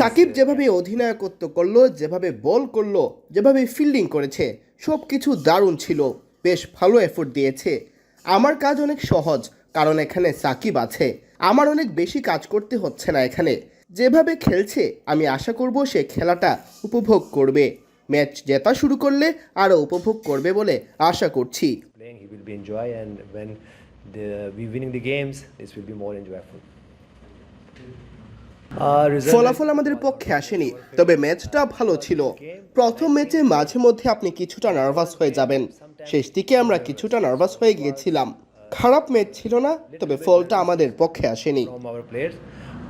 সাকিব যেভাবে অধিনায়কত্ব করল যেভাবে বল করল যেভাবে ফিল্ডিং করেছে সব কিছু দারুণ ছিল। বেশ ভালো এফোর্ট দিয়েছে। আমার কাজ অনেক সহজ কারণ এখানে সাকিব আছে। আমার অনেক বেশি কাজ করতে হচ্ছে না এখানে। যেভাবে খেলছে আমি আশা করব সে খেলাটা উপভোগ করবে। ম্যাচ জেতা শুরু করলে আরও উপভোগ করবে বলে আশা করছি। We winning the games, this will be more enjoyable. ফলাফল আমাদের পক্ষে আসেনি তবে ম্যাচটা ভালো ছিল। প্রথম ম্যাচে মাঝে মধ্যে আপনি কিছুটা নার্ভাস হয়ে যাবেন। শেষ দিকে আমরা কিছুটা নার্ভাস হয়ে গিয়েছিলাম। খারাপ ম্যাচ ছিল না তবে ফলটা আমাদের পক্ষে আসেনি।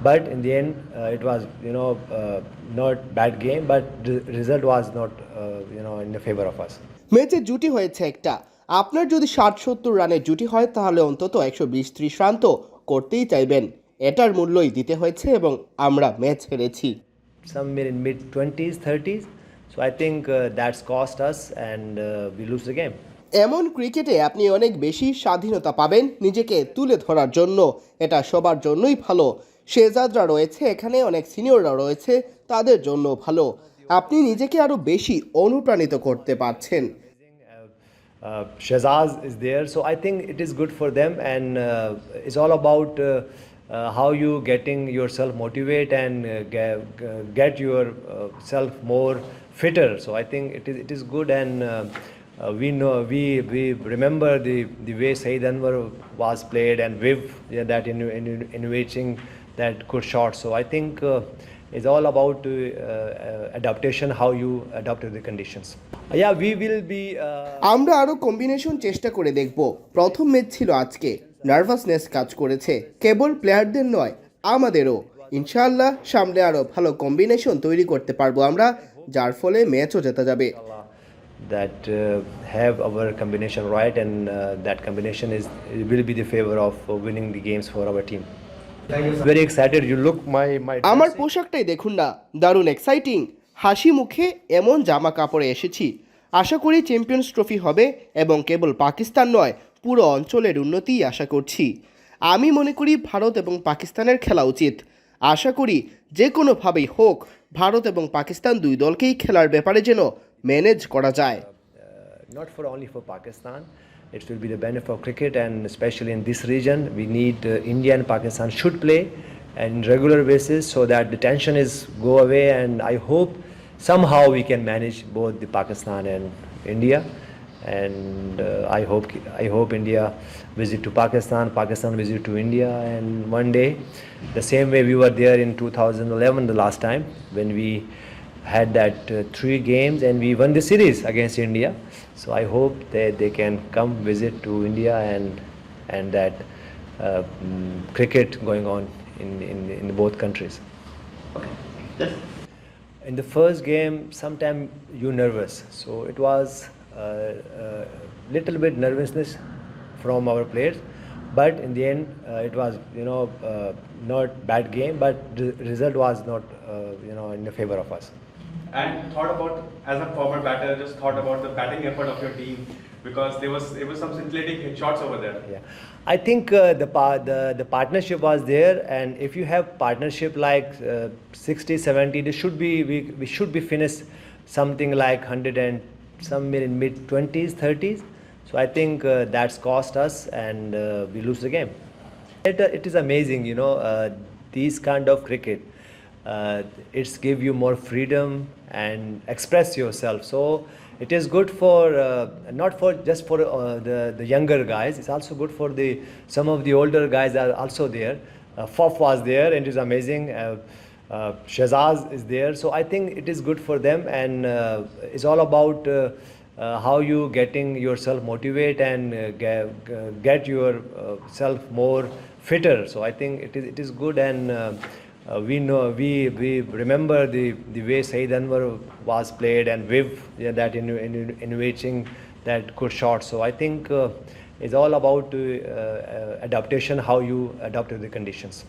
Uh, it was you know uh, not bad game, but the result was not uh, you know in the favor of us. ম্যাচে জুটি হয়েছে একটা। আপনার যদি ষাট সত্তর রানের জুটি হয় তাহলে অন্তত একশো বিশ ত্রিশ রান তো করতেই চাইবেন। এটার মূল্যই দিতে হয়েছে এবং আমরা ম্যাচ হেরেছি Somewhere in mid 20s, 30s. So I think uh, that's cost us, and uh, we lose the game. এমন ক্রিকেটে আপনি অনেক বেশি স্বাধীনতা পাবেন নিজেকে তুলে ধরার জন্য এটা সবার জন্যই ভালো শেজাদরা রয়েছে এখানে অনেক সিনিয়ররা রয়েছে তাদের জন্য ভালো আপনি নিজেকে আরও বেশি অনুপ্রাণিত করতে পারছেন uh, Shazaz is there. So I think it is good for them, and uh, it's all about uh, uh, how you getting yourself motivate and uh, get, get yourself more fitter. So I think it is it is good, and uh, uh, we know we we remember the the way Saeed Anwar was played and Viv yeah, that in, in innovating that good shot. So I think. Uh, it's all about uh, uh, adaptation, how you adapt to the conditions. Yeah, we will be. Uh, আমরা আরও combination চেষ্টা করে দেখব প্রথম match ছিল আজকে nervousness কাজ করেছে কেবল প্লেয়ারদের নয় আমাদেরও ইনশাআল্লাহ সামনে আরও ভালো কম্বিনেশন তৈরি করতে পারব আমরা যার ফলে ম্যাচও জেতা যাবে that uh, have our combination right and uh, that combination is will be the favor of uh, winning the games for our team very excited you look my my আমার. পোশাকটাই দেখুন না দারুণ এক্সাইটিং হাসি মুখে এমন জামা কাপড়ে এসেছি আশা করি চ্যাম্পিয়ন্স ট্রফি হবে এবং কেবল পাকিস্তান নয়, পুরো অঞ্চলের উন্নতিই আশা করছি। আমি মনে করি ভারত এবং পাকিস্তানের খেলা উচিত। আশা করি যে কোনোভাবেই হোক, ভারত এবং পাকিস্তান দুই দলকেই খেলার ব্যাপারে যেন ম্যানেজ করা যায়। Not for only for Pakistan it's be the banned for cricket and specially in this reason we need India Pakistan should play and regular basis so that the tension is go and I hope somehow we can manage both the Pakistan and India. And uh, I hope I hope India visit to Pakistan, Pakistan visit to India, and one day, the same way we were there in 2011 the last time when we had that uh, three games and we won the series against India. So I hope that they can come visit to India and and that uh, mm, cricket going on in, in, in both countries. In the first game, sometime you're nervous, so it was uh, uh, little bit nervousness from our players, but in the end, uh, it was you know not bad game, but the result was not you know in the favor of us. And thought about as a former batter, just thought about the batting effort of your team because there was there was some scintillating hit shots over there. Yeah, I think uh, the, pa- the the partnership was there, and if you have partnership like uh, 60, 70, this should be we, we should be finished something like 100 and somewhere in mid 20s, 30s. So I think uh, that's cost us, and uh, we lose the game. It, it is amazing, you know, uh, these kind of cricket. Uh, it's give you more freedom and express yourself. So it is good for uh, not for just for uh, the the younger guys. It's also good for the some of the older guys are also there. Uh, Fof was there and it is amazing. Uh, uh, Shazaz is there, so I think it is good for them, and uh, it's all about uh, how you getting yourself motivate and get, get yourself more fitter. So I think it is it is good, and uh, we know we we remember the the way Saeed Anwar was played and Viv yeah, that in, in innovating that good shot. So I think uh, it's all about uh, uh, adaptation, how you adapt to the conditions.